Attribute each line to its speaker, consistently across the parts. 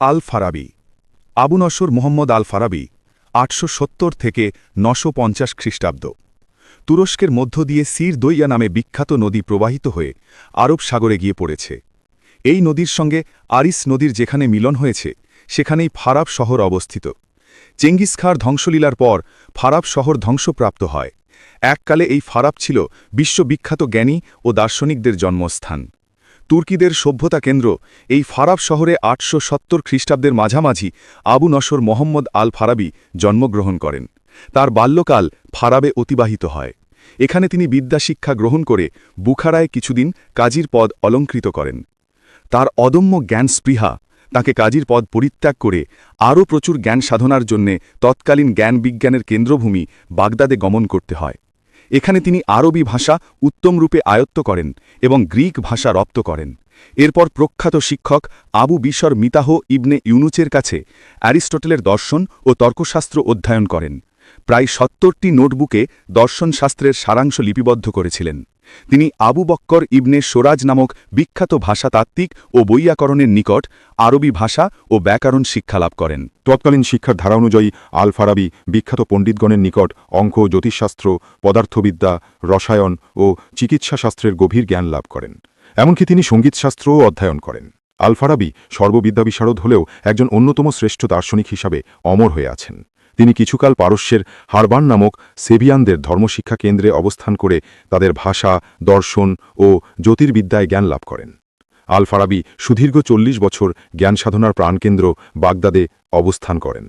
Speaker 1: আল ফারাবি আবু নসর মোহাম্মদ আল ফারাবি আটশো সত্তর থেকে নশো খ্রিস্টাব্দ। তুরস্কের মধ্য দিয়ে সির দইয়া নামে বিখ্যাত নদী প্রবাহিত হয়ে আরব সাগরে গিয়ে পড়েছে। এই নদীর সঙ্গে আরিস নদীর যেখানে মিলন হয়েছে, সেখানেই ফারাব শহর অবস্থিত। চেঙ্গিস খাঁর ধ্বংসলীলার পর ফারাব শহর ধ্বংসপ্রাপ্ত হয়। এককালে এই ফারাব ছিল বিশ্ববিখ্যাত জ্ঞানী ও দার্শনিকদের জন্মস্থান। তুর্কিদের সভ্যতা কেন্দ্র, এই ফারাব শহরে আটশো সত্তর খ্রিস্টাব্দের মাঝামাঝি আবু নসর মোহাম্মদ আল ফারাবি জন্মগ্রহণ করেন। তার বাল্যকাল ফারাবে অতিবাহিত হয়। এখানে তিনি বিদ্যাশিক্ষা গ্রহণ করে বুখারায় কিছুদিন কাজীর পদ অলঙ্কৃত করেন। তার অদম্য জ্ঞান স্পৃহা তাকে কাজীর পদ পরিত্যাগ করে আরও প্রচুর জ্ঞান সাধনার জন্যে তৎকালীন জ্ঞান বিজ্ঞানের কেন্দ্রভূমি বাগদাদে গমন করতে হয়। এখানে তিনি আরবি ভাষা উত্তম রূপে আয়ত্ত করেন এবং গ্রিক ভাষা রপ্ত করেন। এরপর প্রখ্যাত শিক্ষক আবু বিশর মিতাহ ইবনে ইউনুচের কাছে অ্যারিস্টটেলের দর্শন ও তর্কশাস্ত্র অধ্যয়ন করেন। প্রায় সত্তরটি নোটবুকে দর্শনশাস্ত্রের সারাংশ লিপিবদ্ধ করেছিলেন। তিনি আবু বক্কর ইবনে সোরাজ নামক বিখ্যাত ভাষাতাত্ত্বিক ও বৈয়াকরণের নিকট আরবি ভাষা ও ব্যাকরণ শিক্ষালাভ করেন।
Speaker 2: তৎকালীন শিক্ষার ধারা অনুযায়ী আল ফারাবি বিখ্যাত পণ্ডিতগণের নিকট অঙ্ক, জ্যোতিষশাস্ত্র, পদার্থবিদ্যা, রসায়ন ও চিকিৎসাশাস্ত্রের গভীর জ্ঞান লাভ করেন। এমনকি তিনি সঙ্গীতশাস্ত্রও অধ্যয়ন করেন। আল ফারাবি সর্ববিদ্যা বিশারদ হলেও একজন অন্যতম শ্রেষ্ঠ দার্শনিক হিসাবে অমর হয়ে আছেন। তিনি কিছুকাল পারস্যের হারবান নামক সেভিয়ানদের ধর্মশিক্ষা কেন্দ্রে অবস্থান করে তাদের ভাষা, দর্শন ও জ্যোতির্বিদ্যায় জ্ঞান লাভ করেন। আল ফারাবি সুদীর্ঘ চল্লিশ বছর জ্ঞান সাধনার প্রাণকেন্দ্র বাগদাদে অবস্থান করেন।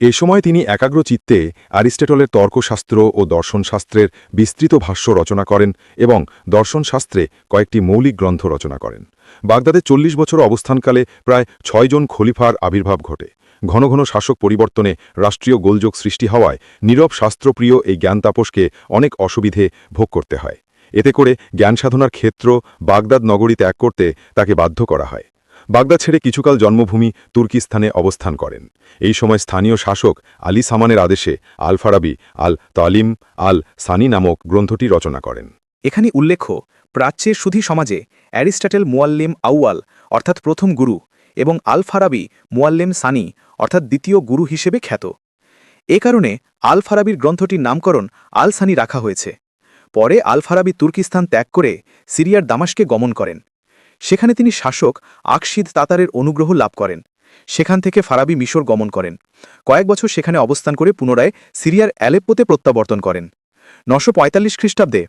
Speaker 2: এ সময় তিনি একাগ্র চিত্তে অ্যারিস্টেটলের তর্কশাস্ত্র ও দর্শনশাস্ত্রের বিস্তৃত ভাষ্য রচনা করেন এবং দর্শনশাস্ত্রে কয়েকটি মৌলিক গ্রন্থ রচনা করেন। বাগদাদে চল্লিশ বছর অবস্থানকালে প্রায় ছয়জন খলিফার আবির্ভাব ঘটে। ঘন ঘন শাসক পরিবর্তনে রাষ্ট্রীয় গোলযোগ সৃষ্টি হওয়ায় নীরব শাস্ত্রপ্রিয় এই জ্ঞান তাপসকে অনেক অসুবিধে ভোগ করতে হয়। এতে করে জ্ঞান সাধনার ক্ষেত্র বাগদাদ নগরী ত্যাগ করতে তাকে বাধ্য করা হয়। বাগদাদ ছেড়ে কিছুকাল জন্মভূমি তুর্কিস্তানে অবস্থান করেন। এই সময় স্থানীয় শাসক আলী সামানের আদেশে আল ফারাবি আল তালিম আল সানি নামক গ্রন্থটি রচনা করেন।
Speaker 3: এখানে উল্লেখ্য, প্রাচ্যের সুধী সমাজে অ্যারিস্টাটেল মুয়াল্লিম আউয়াল, অর্থাৎ প্রথম গুরু এবং আল ফারাবি মুয়াল্লিম সানি, অর্থাৎ দ্বিতীয় গুরু হিসেবে খ্যাত। এ কারণে আল ফারাবির গ্রন্থটির নামকরণ আল সানি রাখা হয়েছে। পরে আল ফারাবি তুর্কিস্তান ত্যাগ করে সিরিয়ার দামাশকে গমন করেন। সেখানে তিনি শাসক আকশিদ তাতারের অনুগ্রহ লাভ করেন। সেখান থেকে ফারাবি মিশর গমন করেন। কয়েক বছর সেখানে অবস্থান করে পুনরায় সিরিয়ার অ্যালেপ্পোতে প্রত্যাবর্তন করেন। নশো খ্রিস্টাব্দে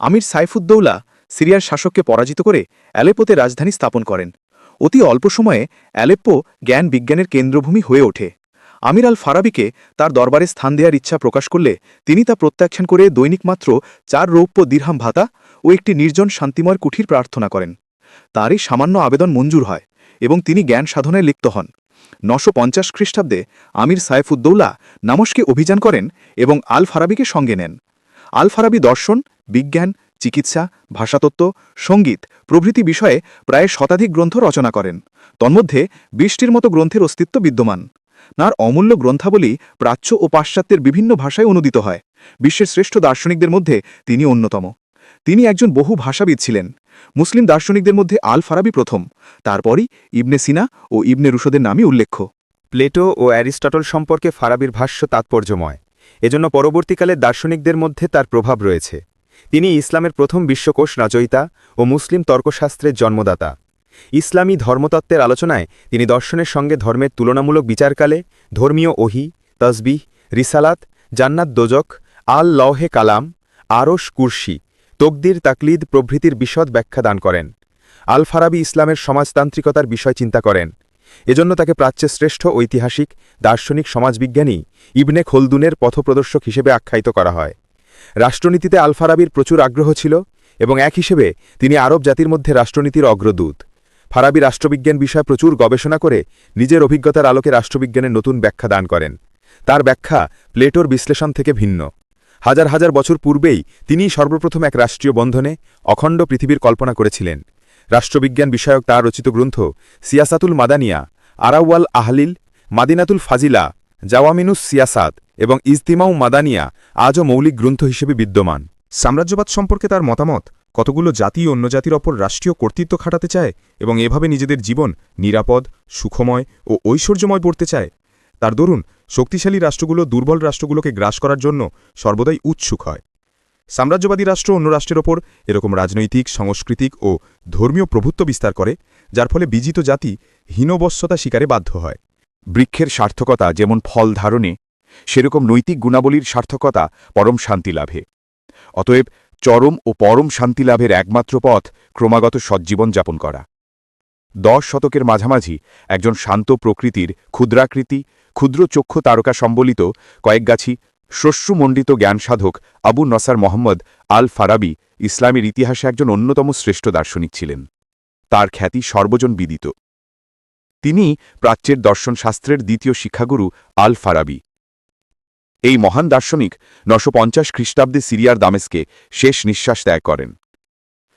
Speaker 3: আমির সাইফুদ্দৌলা সিরিয়ার শাসককে পরাজিত করে অ্যালেপোতে রাজধানী স্থাপন করেন। অতি অল্প সময়ে অ্যালেপ্পো জ্ঞান বিজ্ঞানের কেন্দ্রভূমি হয়ে ওঠে। আমির আল ফারাবিকে তার দরবারে স্থান দেওয়ার ইচ্ছা প্রকাশ করলে তিনি তা প্রত্যাখ্যান করে দৈনিক মাত্র চার রৌপ্য দীর্হাম ভাতা ও একটি নির্জন শান্তিময় কুঠির প্রার্থনা করেন। তারই সামান্য আবেদন মঞ্জুর হয় এবং তিনি জ্ঞান সাধনায় লিপ্ত হন। নশো পঞ্চাশ খ্রিস্টাব্দে আমির সাইফুদ্দৌলা নামস্কে অভিযান করেন এবং আল ফারাবিকে সঙ্গে নেন। আল ফারাবি দর্শন, বিজ্ঞান চিকিৎসা, ভাষাতত্ত্ব, সংগীত প্রভৃতি বিষয়ে প্রায় শতাধিক গ্রন্থ রচনা করেন। তন্মধ্যে বিশটির মতো গ্রন্থের অস্তিত্ব বিদ্যমান। নার অমূল্য গ্রন্থাবলী প্রাচ্য ও পাশ্চাত্যের বিভিন্ন ভাষায় অনুদিত হয়। বিশ্বের শ্রেষ্ঠ দার্শনিকদের মধ্যে তিনি অন্যতম। তিনি একজন বহু ভাষাবিদ ছিলেন। মুসলিম দার্শনিকদের মধ্যে আল ফারাবি প্রথম। তারপরই ইবনে সিনা ও ইবনে রুশদের নামই উল্লেখ্য।
Speaker 4: প্লেটো ও অ্যারিস্টটল সম্পর্কে ফারাবির ভাষ্য তাৎপর্যময়। এজন্য পরবর্তীকালে দার্শনিকদের মধ্যে তার প্রভাব রয়েছে। তিনি ইসলামের প্রথম বিশ্বকোষ রচয়িতা ও মুসলিম তর্কশাস্ত্রের জন্মদাতা। ইসলামী ধর্মতত্ত্বের আলোচনায় তিনি দর্শনের সঙ্গে ধর্মের তুলনামূলক বিচারকালে ধর্মীয় ওহি, তসবিহ, রিসালাত, জান্নাত দোজক আল লওহে কালাম, আরশ কুর্সি তকদির তাকলিদ প্রভৃতির বিশদ ব্যাখ্যা দান করেন। আল ফারাবি ইসলামের সমাজতান্ত্রিকতার বিষয় চিন্তা করেন। এজন্য তাকে প্রাচ্যের শ্রেষ্ঠ ঐতিহাসিক, দার্শনিক সমাজবিজ্ঞানী ইবনে খলদুনের পথপ্রদর্শক হিসেবে আখ্যায়িত করা হয়। রাষ্ট্রনীতিতে আল ফারাবির প্রচুর আগ্রহ ছিল এবং এক হিসেবে তিনি আরব জাতির মধ্যে রাষ্ট্রনীতির অগ্রদূত। ফারাবি রাষ্ট্রবিজ্ঞান বিষয়ে প্রচুর গবেষণা করে নিজের অভিজ্ঞতার আলোকে রাষ্ট্রবিজ্ঞানের নতুন ব্যাখ্যা দান করেন। তার ব্যাখ্যা প্লেটোর বিশ্লেষণ থেকে ভিন্ন। হাজার হাজার বছর পূর্বেই তিনিই সর্বপ্রথম এক রাষ্ট্রীয় বন্ধনে অখণ্ড পৃথিবীর কল্পনা করেছিলেন। রাষ্ট্রবিজ্ঞান বিষয়ক তার রচিত গ্রন্থ সিয়াসাতুল মাদানিয়া, আরাওয়াল আহলিল মাদিনাতুল ফাজিলা, জাওয়ামিনুস সিয়াসাত এবং ইজতিমাউ মাদানিয়া আজও মৌলিক গ্রন্থ হিসেবে বিদ্যমান।
Speaker 5: সাম্রাজ্যবাদ সম্পর্কে তার মতামত,
Speaker 4: কতগুলো জাতি অন্য জাতির ওপর রাষ্ট্রীয় কর্তৃত্ব খাটাতে চায় এবং এভাবে নিজেদের জীবন নিরাপদ, সুখময় ও ঐশ্বর্যময় পড়তে চায়, তার দরুন শক্তিশালী রাষ্ট্রগুলো দুর্বল রাষ্ট্রগুলোকে গ্রাস করার জন্য সর্বদাই উৎসুক হয়। সাম্রাজ্যবাদী রাষ্ট্র অন্য রাষ্ট্রের ওপর এরকম রাজনৈতিক, সাংস্কৃতিক ও ধর্মীয় প্রভুত্ব বিস্তার করে, যার ফলে বিজিত জাতি হীনবশ্যতা শিকারে বাধ্য হয়।
Speaker 1: বৃক্ষের সার্থকতা যেমন ফল ধারণে সেরকম নৈতিক গুণাবলীর সার্থকতা পরম শান্তি লাভে। অতএব চরম ও পরম শান্তি লাভের একমাত্র পথ ক্রমাগত সজ্জীবন যাপন করা। দশ শতকের মাঝামাঝি একজন শান্ত প্রকৃতির ক্ষুদ্রাকৃতি, ক্ষুদ্র চক্ষু তারকা সম্বলিত কয়েকগাছি শস্যমণ্ডিত জ্ঞানসাধক আবু নসার মোহাম্মদ আল ফারাবি ইসলামের ইতিহাসে একজন অন্যতম শ্রেষ্ঠ দার্শনিক ছিলেন। তার খ্যাতি সর্বজন বিদিত। তিনি প্রাচ্যের দর্শনশাস্ত্রের দ্বিতীয় শিক্ষাগুরু আল ফারাবি এই মহান দার্শনিক নশো পঞ্চাশ খ্রিস্টাব্দে সিরিয়ার দামেস্কে শেষ নিঃশ্বাস ত্যাগ করেন।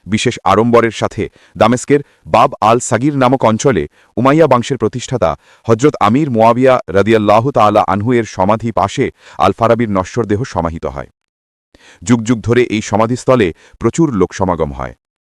Speaker 1: বিশেষ আড়ম্বরের সাথে দামেস্কের বাব আল সাগির নামক অঞ্চলে উমাইয়া বংশের প্রতিষ্ঠাতা হজরত আমির মোয়াবিয়া রদিয়াল্লাহ তাআলা আনহু এর সমাধি পাশে আল ফারাবির নশ্বর দেহ সমাহিত হয়। যুগ যুগ ধরে এই সমাধিস্থলে প্রচুর লোকসমাগম হয়।